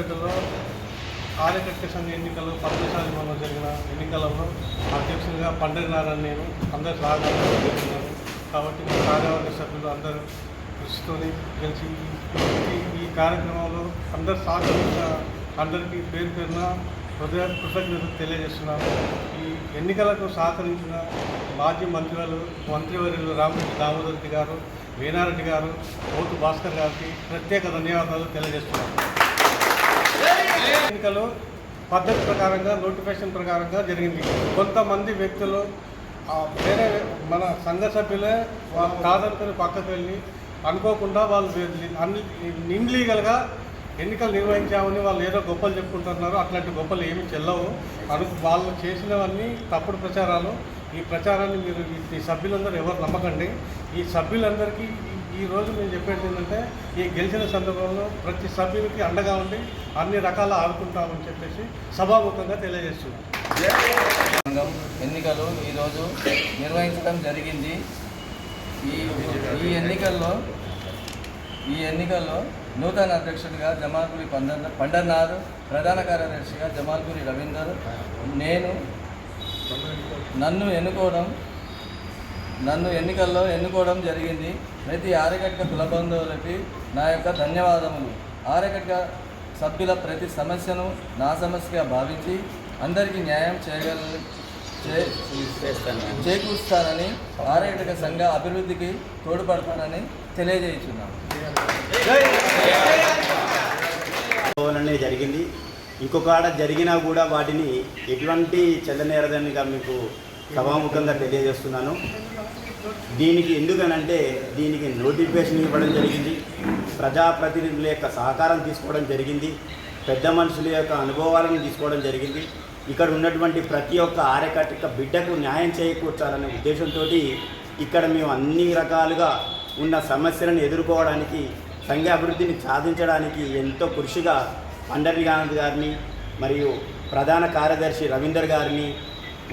సూర్యాపేటలో కార్యకర్త సంఘ ఎన్నికలు పద్మశాలిలో జరిగిన ఎన్నికలలో అధ్యక్షులుగా పండగ నారాయణ నేను అందరు సహకారం కాబట్టి మీ కార్యవర్గ సభ్యులు అందరూ కృషితోని కలిసి ఈ- కార్యక్రమంలో అందరు సహకరించిన అందరికీ పేరు పేరున హృదయ కృతజ్ఞతలు తెలియజేస్తున్నాను. ఈ ఎన్నికలకు సహకరించిన మాజీ మంత్రులు మంత్రివర్యులు రామరెడ్డి దామోదర్ గారు వీణారెడ్డి గారు ఓటు భాస్కర్ గారికి ప్రత్యేక ధన్యవాదాలు తెలియజేస్తున్నాను. ఎన్నికలు పద్ధతి ప్రకారంగా నోటిఫికేషన్ ప్రకారంగా జరిగింది. కొంతమంది వ్యక్తులు వేరే మన సంఘ సభ్యులే వాళ్ళు కాదనుకుని పక్కకు వెళ్ళి అనుకోకుండా వాళ్ళు అన్ని ఇన్లీగల్గా ఎన్నికలు నిర్వహించామని వాళ్ళు ఏదో గొప్పలు చెప్పుకుంటున్నారు. అట్లాంటి గొప్పలు ఏమీ చెల్లవు. అను వాళ్ళు చేసినవన్నీ తప్పుడు ప్రచారాలు. ఈ ప్రచారాన్ని మీరు ఈ సభ్యులందరూ ఎవరు నమ్మకండి. ఈ సభ్యులందరికీ ఈ- రోజు నేను చెప్పేది ఏంటంటే ఈ గెలిచిన సందర్భంలో ప్రతి సభ్యునికి అండగా ఉండి అన్ని రకాల ఆడుకుంటామని చెప్పేసి సభాముఖంగా తెలియజేస్తున్నాను. ఎన్నికలు ఈరోజు నిర్వహించడం జరిగింది. ఈ ఈ ఎన్నికల్లో ఈ ఎన్నికల్లో నూతన అధ్యక్షుడిగా జమాల్పురి పండర్ పండర్నాథ్ ప్రధాన కార్యదర్శిగా జమాల్పురి రవీందర్ నేను నన్ను ఎన్నుకోవడం నన్ను ఎన్నికల్లో ఎన్నుకోవడం జరిగింది. ప్రతి ఆరగట్ట కుల బంధువులకి నా యొక్క ధన్యవాదములు. ఆరగట్ట సభ్యుల ప్రతి సమస్యను నా సమస్యగా భావించి అందరికీ న్యాయం చేయగల చేకూరుస్తానని ఆరగట్ట సంఘ అభివృద్ధికి తోడ్పడతానని తెలియజేస్తున్నాను. జరిగింది. ఇంకొక ఆడ జరిగినా కూడా వాటిని ఎటువంటి చెల్లనేరదనిగా మీకు సభాముఖంగా తెలియజేస్తున్నాను. దీనికి ఎందుకనంటే దీనికి నోటిఫికేషన్ ఇవ్వడం జరిగింది. ప్రజాప్రతినిధుల యొక్క సహకారం తీసుకోవడం జరిగింది. పెద్ద మనుషుల యొక్క అనుభవాలను తీసుకోవడం జరిగింది. ఇక్కడ ఉన్నటువంటి ప్రతి ఒక్క ఆరకట్టిక బిడ్డకు న్యాయం చేకూర్చాలనే ఉద్దేశంతో ఇక్కడ మేము అన్ని రకాలుగా ఉన్న సమస్యలను ఎదుర్కోవడానికి సంఘ అభివృద్ధిని సాధించడానికి ఎంతో కృషిగా పండరిగాంధ్ గారిని మరియు ప్రధాన కార్యదర్శి రవీందర్ గారిని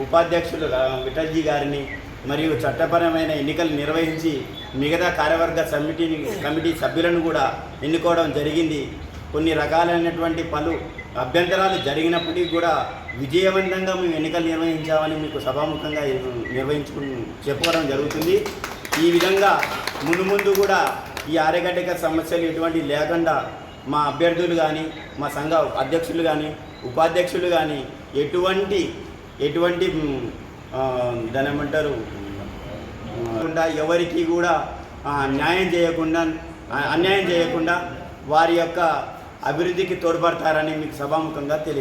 ఉపాధ్యక్షులు విఠల్జీ గారిని మరియు చట్టపరమైన ఎన్నికలు నిర్వహించి మిగతా కార్యవర్గ సమితిని కమిటీ సభ్యులను కూడా ఎన్నుకోవడం జరిగింది. కొన్ని రకాలైనటువంటి పలు అభ్యంతరాలు జరిగినప్పటికీ కూడా విజయవంతంగా మేము ఎన్నికలు నిర్వహించామని మీకు సభాముఖంగా నిర్వహించుకు చెప్పుకోవడం జరుగుతుంది. ఈ విధంగా ముందు ముందు కూడా ఈ ఆరగడ్డక సమస్యలు ఎటువంటి లేకుండా మా అభ్యర్థులు కానీ మా సంఘ అధ్యక్షులు కానీ ఉపాధ్యక్షులు కానీ ఎటువంటి ఎటువంటి ధనమంటారు దాని ఏమంటారు ఎవరికి కూడా న్యాయం చేయకుండా అన్యాయం చేయకుండా వారి యొక్క అభివృద్ధికి తోడ్పడతారని మీకు సభాముఖంగా తెలియదు